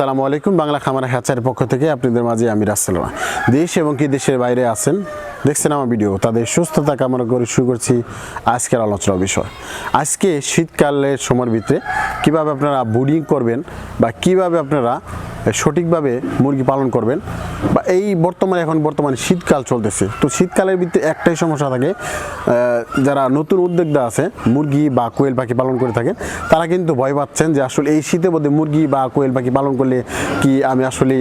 আসসালামু আলাইকুম। বাংলা খামার হ্যাচারের পক্ষ থেকে আপনাদের মাঝে আমি রাসেলমা দেশ এবং কি দেশের বাইরে আছেন? দেখছেন আমার ভিডিও, তাদের সুস্থতা কামনা করে শুরু করছি আজকের আলোচনা বিষয়। আজকে শীতকালের সময়ের ভিতরে কীভাবে আপনারা বুডিং করবেন বা কীভাবে আপনারা সঠিকভাবে মুরগি পালন করবেন বা এই বর্তমানে এখন বর্তমানে শীতকাল চলতেছে। তো শীতকালের ভিতরে একটাই সমস্যা থাকে যারা নতুন উদ্যোক্তা আছে, মুরগি বা কোয়েল পাখি পালন করে থাকেন, তারা কিন্তু ভয় পাচ্ছেন যে আসলে এই শীতের মধ্যে মুরগি বা কোয়েল পাখি পালন করলে কি আমি আসলে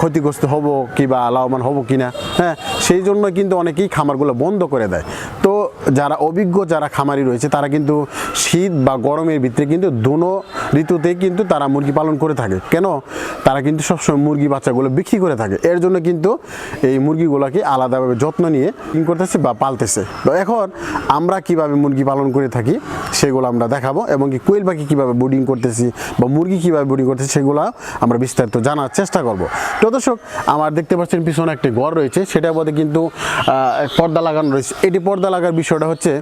ক্ষতিগ্রস্ত হব কি বা লাভবান হব কি না হ্যাঁ সেই জন্য কিন্তু অনেকেই খামারগুলো বন্ধ করে দেয়। তো যারা অভিজ্ঞ, যারা খামারি রয়েছে, তারা কিন্তু শীত বা গরমের ভিতরে কিন্তু দুনো ঋতুতেই কিন্তু তারা মুরগি পালন করে থাকে। কেন? তারা কিন্তু সবসময় মুরগি বাচ্চাগুলো বিক্রি করে থাকে। এর জন্য কিন্তু এই মুরগিগুলোকে আলাদাভাবে যত্ন নিয়ে করতেছে বা পালতেছে। তো এখন আমরা কীভাবে মুরগি পালন করে থাকি? সেগুলো আমরা দেখাবো এবং কি কোয়েল পাখি কীভাবে বোর্ডিং করতেছি বা মুরগি কীভাবে বোর্ডিং করতেছি সেগুলো আমরা বিস্তারিত জানার চেষ্টা করব। তো দর্শক, আমার দেখতে পাচ্ছেন পিছনে একটি ঘর রয়েছে, সেটার মধ্যে কিন্তু পর্দা লাগানো রয়েছে। এটি পর্দা লাগার বিষয়টা হচ্ছে,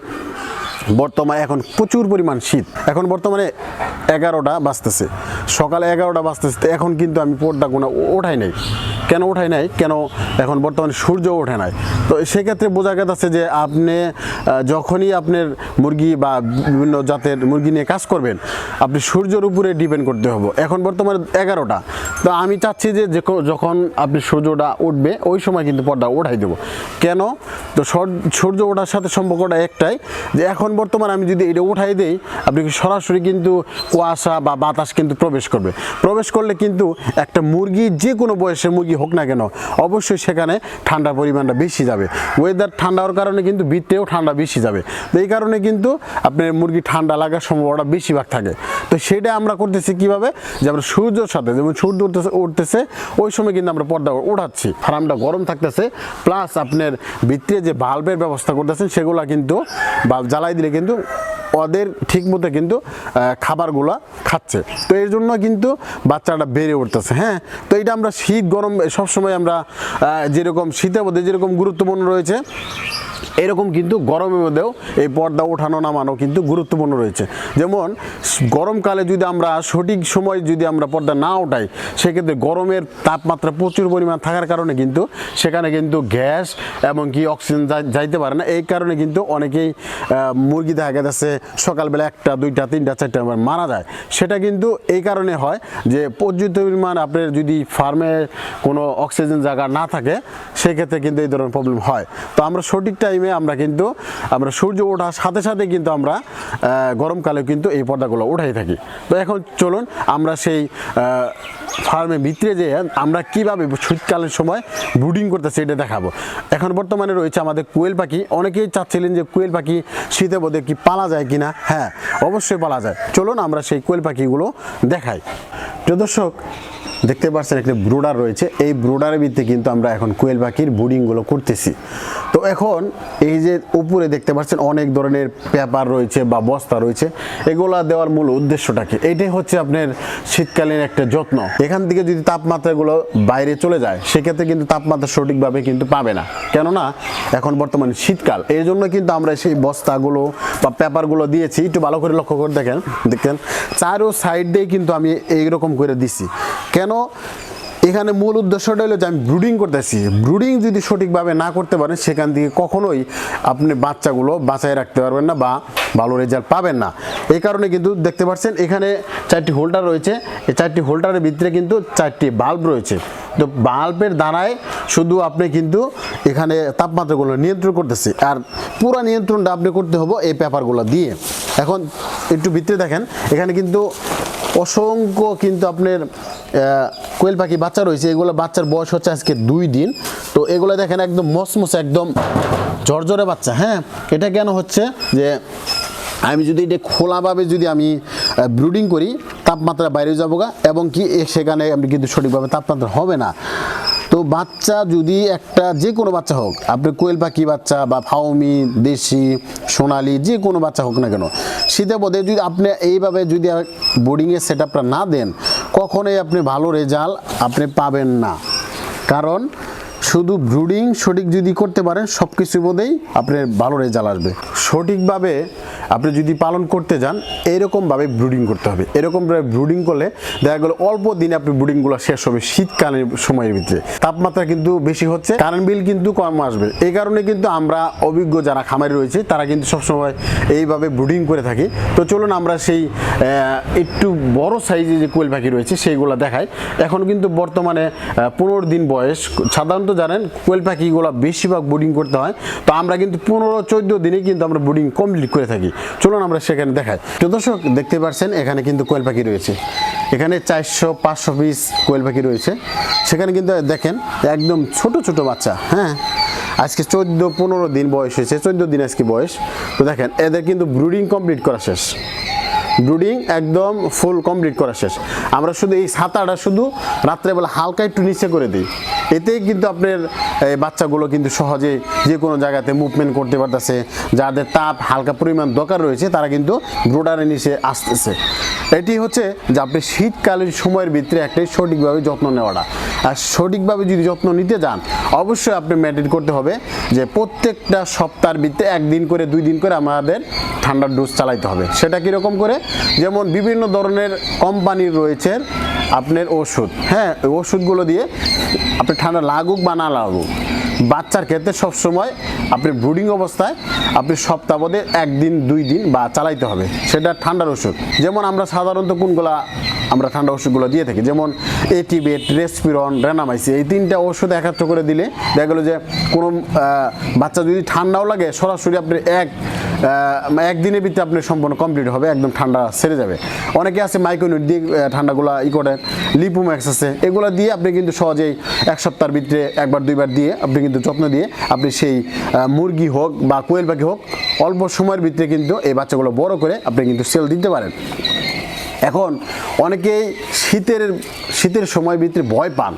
বর্তমানে এখন প্রচুর পরিমাণ শীত। এখন বর্তমানে এগারোটা বাজতেছে। সকালে এগারোটা বাজতেছে এখন কিন্তু আমি পর্দা কোনো ওঠাই নাই। কেন ওঠাই নাই? কেন এখন বর্তমানে সূর্য ওঠে নাই? তো সেক্ষেত্রে বোঝা গেছে যে আপনি যখনই আপনার মুরগি বা বিভিন্ন জাতের মুরগি নিয়ে কাজ করবেন, আপনি সূর্যের উপরে ডিপেন্ড করতে হবে। এখন বর্তমানে এগারোটা। তো আমি চাচ্ছি যে যখন আপনি সূর্যটা উঠবে, ওই সময় কিন্তু পর্দা ওঠাই দেবো। কেন? তো সর- সূর্য ওঠার সাথে সম্পর্কটা একটাই যে এখন বর্তমানে আমি যদি এটা উঠাই দিই, আপনি সরাসরি কিন্তু কুয়াশা বা বাতাস কিন্তু প্রবেশ করবে। প্রবেশ করলে কিন্তু একটা মুরগি যে কোনো বয়সের মুরগি হোক না কেন, অবশ্যই সেখানে ঠান্ডার পরিমাণটা বেশি যাবে। ওয়েদার ঠান্ডা হওয়ার কারণে কিন্তু ভিতরেও ঠান্ডা বেশি যাবে। তো এই কারণে কিন্তু আপনার মুরগি ঠান্ডা লাগার সম্ভাবনা বেশিরভাগ থাকে। তো সেটা আমরা করতেছি কীভাবে? যে আমরা সূর্যের সাথে, যেমন সূর্য উঠতেছে উঠতেছে, ওই সময় কিন্তু আমরা পর্দা ওঠাচ্ছি ফার্মটা গরম থাকতেছে প্লাস আপনার ভিতরে যে বাল্বের ব্যবস্থা করতেছেন, সেগুলো কিন্তু বাল্ব জ্বালাই দিলে কিন্তু ওদের ঠিক মতো কিন্তু খাবারগুলো খাচ্ছে। তো এর জন্য কিন্তু বাচ্চাটা বেড়ে উঠতেছে হ্যাঁ? তো এটা আমরা শীত গরম সবসময় আমরা যেরকম মধ্যে যেরকম গুরুত্বপূর্ণ রয়েছে এরকম কিন্তু গরমের মধ্যেও এই পর্দা ওঠানো নামানো কিন্তু গুরুত্বপূর্ণ রয়েছে। যেমন, গরমকালে যদি আমরা সঠিক সময় যদি আমরা পর্দা না ওঠাই সেক্ষেত্রে গরমের তাপমাত্রা প্রচুর পরিমাণ থাকার কারণে কিন্তু সেখানে কিন্তু গ্যাস এবং কি অক্সিজেন যাইতে পারে না। এই কারণে কিন্তু অনেকেই মুরগি দেখা গেছে, সকালবেলা একটা, দুইটা, তিনটা, চারটা মারা যায়। সেটা কিন্তু এই কারণে হয় যে পর্যাপ্ত পরিমাণ আপনার যদি ফার্মে কোনো অক্সিজেন জায়গা না থাকে, সেক্ষেত্রে কিন্তু এই ধরনের প্রবলেম হয়। তো আমরা সঠিক টাইমে আমরা কিন্তু, আমরা সূর্য ওঠার সাথে সাথে কিন্তু আমরা গরমকালে কিন্তু এই পর্দাগুলো উঠাই থাকি। তো এখন চলুন আমরা সেই ফার্মে ভিতরে যে আমরা কীভাবে শীতকালের সময় ব্রুডিং করতেছি এটা দেখাবো। এখন বর্তমানে রয়েছে আমাদের কোয়েল পাখি। অনেকেই চাচ্ছিলেন যে কোয়েল পাখি শীতে বোধে কি পালা যায় কিনা? হ্যাঁ অবশ্যই পালা যায়। চলুন আমরা সেই কোয়েল পাখিগুলো দেখাই। প্রিয় দর্শক দেখতে পাচ্ছেন একটি ব্রুডার রয়েছে। এই ব্রুডারের ভিত্তিতে কিন্তু আমরা এখন কোয়েল পাখির ব্রুডিংগুলো করতেছি। তো এখন এই যে উপরে দেখতে পাচ্ছেন অনেক ধরনের পেপার রয়েছে বা বস্তা রয়েছে। এগুলা দেওয়ার মূল উদ্দেশ্যটা কি? এইটাই হচ্ছে আপনার শীতকালীন একটা যত্ন। এখান থেকে যদি তাপমাত্রাগুলো বাইরে চলে যায়, সেক্ষেত্রে কিন্তু তাপমাত্রা সঠিকভাবে কিন্তু পাবে না। কেননা, এখন বর্তমানে শীতকাল। এই জন্য কিন্তু আমরা সেই বস্তাগুলো বা পেপারগুলো দিয়েছি। একটু ভালো করে লক্ষ্য করে দেখেন। দেখেন, চারো সাইড দিয়ে কিন্তু আমি এইরকম করে দিছি। কেন? এখানে মূল উদ্দেশ্যটা হলো যে আমি ব্রুডিং করতেছি। ব্রুডিং যদি সঠিকভাবে না করতে পারেন, সেখান থেকে কখনোই আপনি বাচ্চাগুলো বাঁচায় রাখতে পারবেন না বা ভালো রেজাল্ট পাবেন না। এই কারণে কিন্তু দেখতে পাচ্ছেন, এখানে চারটি হোল্ডার রয়েছে। এই চারটি হোল্ডারের ভিতরে কিন্তু চারটি বাল্ব রয়েছে। তো বাল্বের দ্বারায় শুধু আপনি কিন্তু এখানে তাপমাত্রাগুলো নিয়ন্ত্রণ করতেছে। আর পুরো নিয়ন্ত্রণটা আপনি করতে হবে এই পেপারগুলো দিয়ে। এখন একটু ভিতরে দেখেন, এখানে কিন্তু অসংখ্য কিন্তু আপনার কোয়েল পাখি বাচ্চা রয়েছে। এগুলো বাচ্চার বয়স হচ্ছে আজকে দুই দিন। তো এগুলো দেখেন একদম মসমস, একদম ঝরঝরে বাচ্চা হ্যাঁ? এটা কেন হচ্ছে যে আমি যদি এটা খোলাভাবে যদি আমি ব্রুডিং করি, তাপমাত্রা বাইরে যাব এবং কি সেখানে আমি কিন্তু সঠিকভাবে তাপমাত্রা হবে না। তো বাচ্চা যদি একটা যে কোনো বাচ্চা হোক, আপনি কোয়েল পাখি বাচ্চা বা ফাউমি দেশি, সোনালি যে কোনো বাচ্চা হোক না কেন, শীতে পদে যদি আপনি এইভাবে যদি বোর্ডিংয়ের সেট আপটা না দেন, কখনোই আপনি ভালো রেজাল্ট আপনি পাবেন না। কারণ শুধু ব্রুডিং সঠিক যদি করতে পারেন সব কিছুর মধ্যেই আপনার ভালো রেজাল্ট আসবে। সঠিকভাবে আপনি যদি পালন করতে যান, এরকমভাবে ব্রুডিং করতে হবে। এরকমভাবে ব্রুডিং করলে দেখা গেলো অল্প দিনে আপনি ব্রুডিংগুলো শেষ হবে শীতকালের সময়ের ভিতরে। তাপমাত্রা কিন্তু বেশি হচ্ছে কারেন্ট বিল কিন্তু কম আসবে। এই কারণে কিন্তু আমরা অভিজ্ঞ যারা খামারি রয়েছে, তারা কিন্তু সবসময় এইভাবে ব্রুডিং করে থাকি। তো চলুন আমরা সেই একটু বড় সাইজে যে কোয়েল পাখি রয়েছে, সেইগুলো দেখাই। এখন কিন্তু বর্তমানে পনেরো দিন বয়স। সাধারণত জানেন, কোয়েল পাখিগুলো বেশিরভাগ ব্রুডিং করতে হয়। তো আমরা কিন্তু পনেরো চোদ্দ দিনে কিন্তু আমরা ব্রুডিং কমপ্লিট করে থাকি। চলুন আমরা সেখানে দেখাই। তো দর্শক, দেখতে পাচ্ছেন এখানে কিন্তু কোয়েল পাখি রয়েছে। এখানে চারশো, পাঁচশো পিস কোয়েল পাখি রয়েছে। সেখানে কিন্তু দেখেন, একদম ছোট ছোট বাচ্চা হ্যাঁ? আজকে চোদ্দ, পনেরো দিন বয়স হয়েছে, চোদ্দ দিন আজকে বয়স। তো দেখেন, এদের কিন্তু ব্রুডিং কমপ্লিট করা শেষ। ব্রুডিং একদম ফুল কমপ্লিট করা শেষ। আমরা শুধু এই ছাতাটা শুধু রাত্রেবেলা হালকা একটু নিচে করে দিই। এতেই কিন্তু আপনার বাচ্চাগুলো কিন্তু সহজে যে কোনো জায়গাতে মুভমেন্ট করতে পারতেছে। যাদের তাপ হালকা পরিমাণ দরকার রয়েছে, তারা কিন্তু ব্রোডারের নিচে আসতেছে। এটি হচ্ছে যে আপনি শীতকালীন সময়ের ভিতরে একটাই সঠিকভাবে যত্ন নেওয়াটা। আর সঠিকভাবে যদি যত্ন নিতে যান, অবশ্যই আপনি মেনটেন করতে হবে যে প্রত্যেকটা সপ্তাহের ভিতরে একদিন করে, দুই দিন করে আমাদের ঠান্ডার ডোজ চালাইতে হবে। সেটা কীরকম করে? যেমন বিভিন্ন ধরনের কোম্পানির রয়েছে আপনার ওষুধ হ্যাঁ ওষুধগুলো দিয়ে আপনি ঠান্ডা লাগুক বা না লাগুক, বাচ্চার ক্ষেত্রে সবসময় আপনি ব্রুডিং অবস্থায় আপনি সপ্তাহবোধে একদিন, দুই দিন বা চালাইতে হবে, সেটা ঠান্ডার ওষুধ। যেমন আমরা সাধারণত কোনগুলা আমরা ঠান্ডা ওষুধগুলো দিয়ে থাকি। যেমন এটিবেট, রেসপিরন রেনামাইসি এই তিনটা ওষুধ একাত্র করে দিলে দেখা গেলো যে কোনো বাচ্চা যদি ঠান্ডাও লাগে, সরাসরি আপনি এক একদিনের ভিতরে আপনি সম্পূর্ণ কমপ্লিট হবে, একদম ঠান্ডা সেরে যাবে। অনেকে আছে মাইক্রোনিট দিয়ে ঠান্ডাগুলো ই করে লিপুম্যাক্স আছে, এগুলো দিয়ে আপনি কিন্তু সহজেই এক সপ্তাহের ভিতরে একবার, দুইবার দিয়ে আপনি কিন্তু যত্ন দিয়ে আপনি সেই মুরগি হোক বা কোয়েল পাখি হোক, অল্প সময়ের ভিতরে কিন্তু এই বাচ্চাগুলো বড় করে আপনি কিন্তু সেল দিতে পারেন। এখন অনেকেই শীতের শীতের সময় ভিতরে ভয় পান।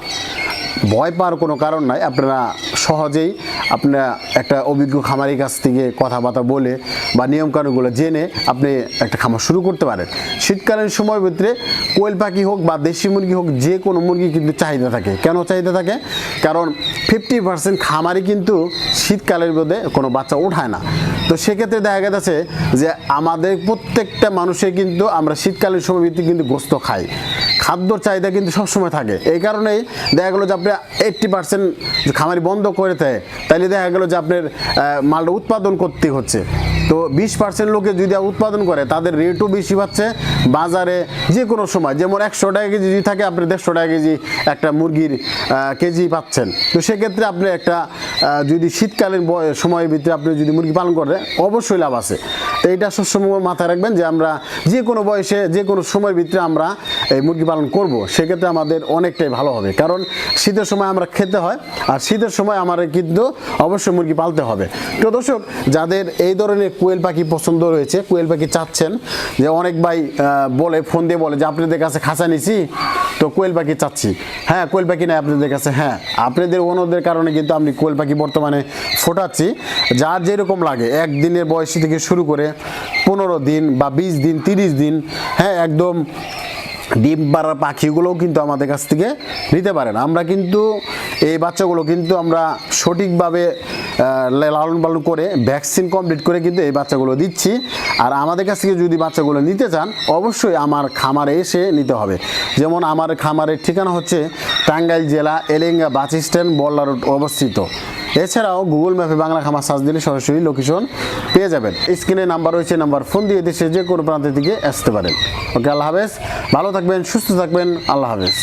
ভয় পাওয়ার কোনো কারণ নাই। আপনারা সহজেই আপনারা একটা অভিজ্ঞ খামারির কাছ থেকে কথাবার্তা বলে বা নিয়মকানুনগুলো জেনে আপনি একটা খামার শুরু করতে পারেন। শীতকালীন সময়ের ভিতরে কোয়েল পাখি হোক বা দেশি মুরগি হোক, যে কোনো মুরগি কিন্তু চাহিদা থাকে। কেন চাহিদা থাকে? কারণ ফিফটি পার্সেন্ট খামারই কিন্তু শীতকালের মধ্যে কোনো বাচ্চা ওঠায় না। তো সেক্ষেত্রে দেখা গেছে যে আমাদের প্রত্যেকটা মানুষের কিন্তু আমরা শীতকালীন সময় কিন্তু গোস্ত খাই। খাদ্যর চাহিদা কিন্তু সবসময় থাকে। এই কারণেই দেখা গেলো যে আপনি এইট্টি পার্সেন্ট খামারি বন্ধ করে দেয়। তাইলে দেখা গেলো যে আপনার মালটা উৎপাদন করতে হচ্ছে। তো বিশ পার্সেন্ট লোকে যদি উৎপাদন করে, তাদের রেটও বেশি পাচ্ছে। বাজারে যে কোনো সময়, যেমন একশো টাকা কেজি যদি থাকে, আপনি দেড়শো টাকা কেজি একটা মুরগির কেজি পাচ্ছেন। তো সেক্ষেত্রে আপনি একটা যদি শীতকালীন সময়ের ভিতরে আপনি যদি মুরগি পালন করেন, অবশ্যই লাভ আছে। তো এইটা সবসময় মাথায় রাখবেন যে আমরা যে কোনো বয়সে, যে কোনো সময়ের ভিতরে আমরা এই মুরগি পালন করব। সেক্ষেত্রে আমাদের অনেকটাই ভালো হবে। কারণ শীতের সময় আমরা খেতে হয়, আর শীতের সময় আমার কিন্তু অবশ্যই মুরগি পালতে হবে। তো দর্শক, যাদের এই ধরনের কোয়েল পাখি পছন্দ রয়েছে, কোয়েল পাখি চাচ্ছেন, যে অনেক ভাই বলে, ফোন দিয়ে বলে যে, আপনাদের কাছে খাঁচা নিছি? তো কোয়েল পাখি চাচ্ছি। হ্যাঁ কোয়েল পাখি নেই আপনাদের কাছে? হ্যাঁ। আপনাদের অনুরোধের কারণে কিন্তু আমি কোয়েল পাখি বর্তমানে ফোটাচ্ছি। যার যেরকম লাগে, একদিনের বয়স থেকে শুরু করে পনেরো দিন বা বিশ দিন, তিরিশ দিন হ্যাঁ একদম ডিম পাড়ার পাখিগুলোও কিন্তু আমাদের কাছ থেকে নিতে পারেন। আমরা কিন্তু এই বাচ্চাগুলো কিন্তু আমরা সঠিকভাবে লালন পালন করে ভ্যাকসিন কমপ্লিট করে কিন্তু এই বাচ্চাগুলো দিচ্ছি। আর আমাদের কাছ থেকে যদি বাচ্চাগুলো নিতে চান, অবশ্যই আমার খামারে এসে নিতে হবে। যেমন আমার খামারের ঠিকানা হচ্ছে টাঙ্গাইল জেলা Elenga bus stand, Ballah road অবস্থিত। এছাড়াও গুগল ম্যাপে বাংলা খামার সার্চ দিলে সরাসরি লোকেশন পেয়ে যাবেন। স্ক্রিনে নাম্বার রয়েছে, নাম্বার ফোন দিয়ে দেশে যে কোনো প্রান্তের দিকে আসতে পারেন। ওকে, আল্লাহ হাফেজ। ভালো থাকবেন, সুস্থ থাকবেন, আল্লাহ হাফেজ।